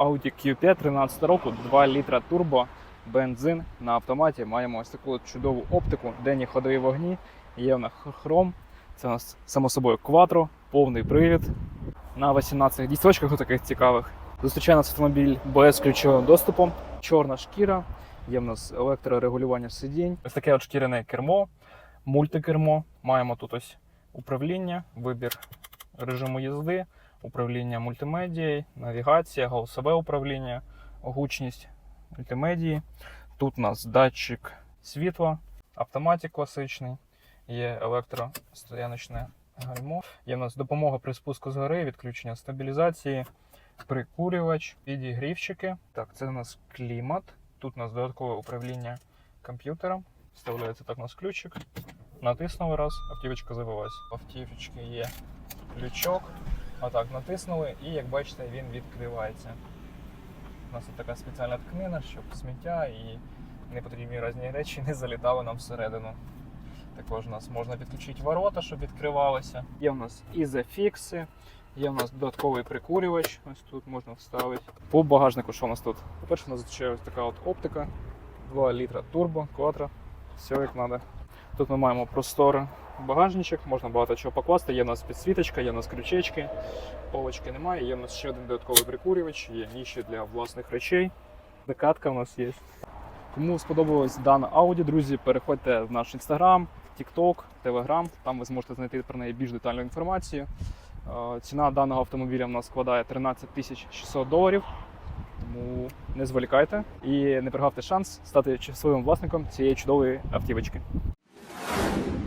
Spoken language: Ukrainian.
Audi Q5 13 року, 2 літра турбо, бензин на автоматі. Маємо ось таку чудову оптику, денні ходові вогні, є в нас хром. Це у нас само собою кватро, повний привід. На 18 дісточках таких цікавих. Зустрічає нас автомобіль без ключовим доступом, чорна шкіра, є в нас електрорегулювання сидінь. Ось таке от шкіряне кермо, мультикермо. Маємо тут ось управління, вибір режиму їзди, управління мультимедією, навігація, голосове управління, гучність мультимедії. Тут у нас датчик світла, автоматик класичний, є електростояночне гальмо. Є в нас допомога при спуску з гори, відключення стабілізації, прикурювач, підігрівчики. Так, це у нас клімат. Тут у нас додаткове управління комп'ютером. Вставляється так у нас ключик. Натиснули раз, автівочка завелась. У автівочки є лючок. Отак натиснули, і як бачите, він відкривається. У нас тут така спеціальна тканина, щоб сміття і непотрібні різні речі не залітали нам всередину. Також у нас можна підключити ворота, щоб відкривалися. Є в нас ізофікси, є в нас додатковий прикурювач. Ось тут можна вставити. По багажнику, що у нас тут? По-перше, у нас зустрічає ось така от оптика. 2 літра турбо, квадро. Все як треба. Тут ми маємо простор багажничок, можна багато чого покласти. Є в нас підсвіточка, є в нас крючечки, полочки немає, є в нас ще один додатковий прикурювач, є ніші для власних речей. Декатка в нас є. Кому сподобалось дане аудіо, друзі, переходьте в наш інстаграм, TikTok, Telegram, там ви зможете знайти про неї більш детальну інформацію. Е, Ціна даного автомобіля в нас складає 13 тисяч 600 доларів. Тому не зволікайте і не прогавте шанс стати щасливим власником цієї чудової автівочки.